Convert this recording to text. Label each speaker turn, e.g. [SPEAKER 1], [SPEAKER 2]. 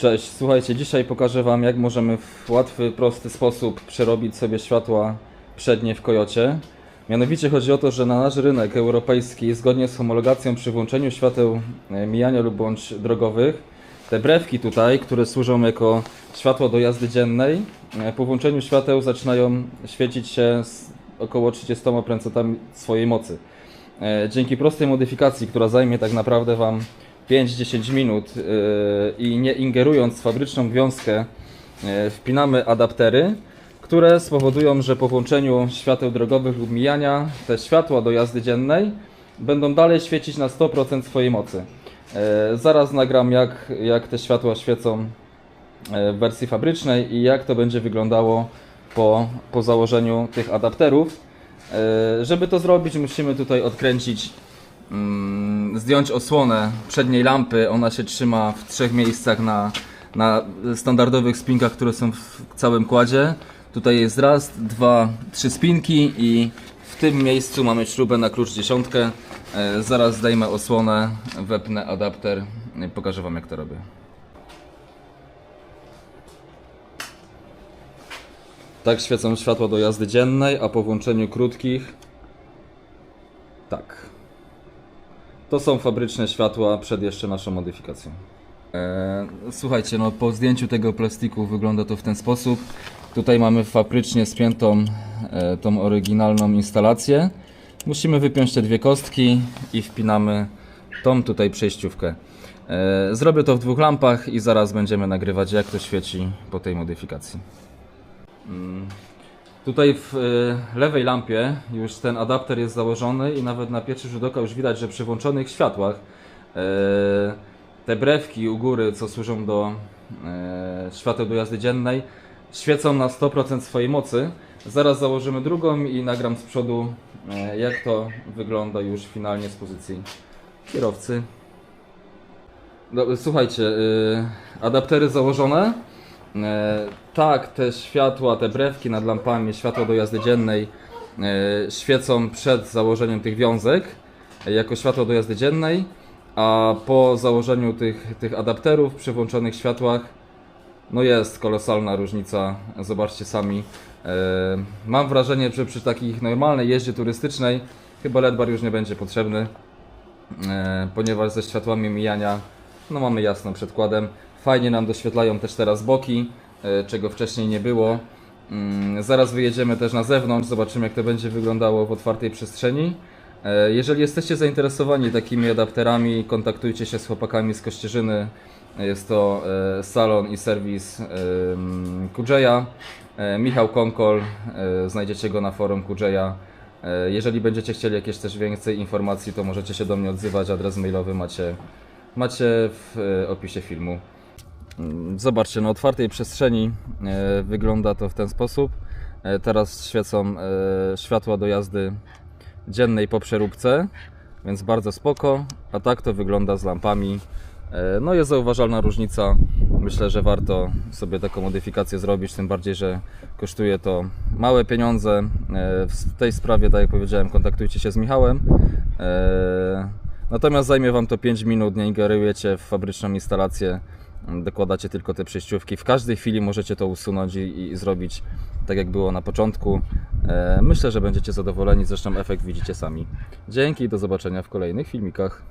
[SPEAKER 1] Cześć, słuchajcie, dzisiaj pokażę Wam jak możemy w łatwy, prosty sposób przerobić sobie światła przednie w Kojocie. Mianowicie chodzi o to, że na nasz rynek europejski, zgodnie z homologacją przy włączeniu świateł e, mijania lub bądź drogowych, te brewki tutaj, które służą jako światło do jazdy dziennej, e, po włączeniu świateł zaczynają świecić się z około 30% swojej mocy. E, Dzięki prostej modyfikacji, która zajmie tak naprawdę Wam 5-10 minut yy, i nie ingerując w fabryczną wiązkę, yy, wpinamy adaptery, które spowodują, że po włączeniu świateł drogowych lub mijania te światła do jazdy dziennej będą dalej świecić na 100% swojej mocy. Yy, Zaraz nagram jak, jak te światła świecą w wersji fabrycznej i jak to będzie wyglądało po, po założeniu tych adapterów. Żeby to zrobić musimy tutaj odkręcić mm, zdjąć osłonę przedniej lampy. Ona się trzyma w trzech miejscach na, na standardowych spinkach, które są w całym kładzie. Tutaj jest raz, dwa, trzy spinki i w tym miejscu mamy śrubę na klucz dziesiątkę. E, zaraz zdejmę osłonę, wepnę adapter i pokażę Wam jak to robię. Tak świecą światła do jazdy dziennej, a po włączeniu krótkich tak. To są fabryczne światła przed jeszcze naszą modyfikacją. E, słuchajcie, no po zdjęciu tego plastiku wygląda to w ten sposób. Tutaj mamy fabrycznie spiętą e, tą oryginalną instalację. Musimy wypiąć te dwie kostki i wpinamy tą tutaj przejściówkę. E, zrobię to w dwóch lampach i zaraz będziemy nagrywać jak to świeci po tej modyfikacji. Tutaj w y, lewej lampie już ten adapter jest założony i nawet na pierwszy rzut oka już widać, że przy włączonych światłach y, te brewki u góry, co służą do y, świateł do jazdy dziennej, świecą na 100% swojej mocy. Zaraz założymy drugą i nagram z przodu, jak to wygląda już finalnie z pozycji kierowcy. No, słuchajcie, adaptery założone. Tak, te światła, te brewki nad lampami, światło do jazdy dziennej e, świecą przed założeniem tych wiązek e, jako światło do jazdy dziennej, a po założeniu tych, tych adapterów przy włączonych światłach no jest kolosalna różnica, zobaczcie sami. E, Mam wrażenie, że przy takich normalnej jeździe turystycznej chyba LED bar już nie będzie potrzebny ponieważ ze światłami mijania no mamy jasno przedkładem. Fajnie nam doświetlają też teraz boki, czego wcześniej nie było. Mm, Zaraz wyjedziemy też na zewnątrz, zobaczymy jak to będzie wyglądało w otwartej przestrzeni. E, Jeżeli jesteście zainteresowani takimi adapterami, kontaktujcie się z chłopakami z Kościerzyny. Jest to e, salon i serwis Kudżeja. E, Michał Konkol, e, znajdziecie go na forum Kudżeja. E, Jeżeli będziecie chcieli jakieś też więcej informacji, to możecie się do mnie odzywać. Adres mailowy macie, macie w e, opisie filmu. Zobaczcie, na otwartej przestrzeni e, wygląda to w ten sposób. E, Teraz świecą e, światła do jazdy dziennej po przeróbce, więc bardzo spoko. A tak to wygląda z lampami. No jest zauważalna różnica. Myślę, że warto sobie taką modyfikację zrobić, tym bardziej, że kosztuje to małe pieniądze. W tej sprawie, tak jak powiedziałem, kontaktujcie się z Michałem. Natomiast zajmie Wam to 5 minut, nie ingerujecie w fabryczną instalację, dokładacie tylko te przejściówki. W każdej chwili możecie to usunąć i, i zrobić tak jak było na początku. E, Myślę, że będziecie zadowoleni, zresztą efekt widzicie sami. Dzięki i do zobaczenia w kolejnych filmikach.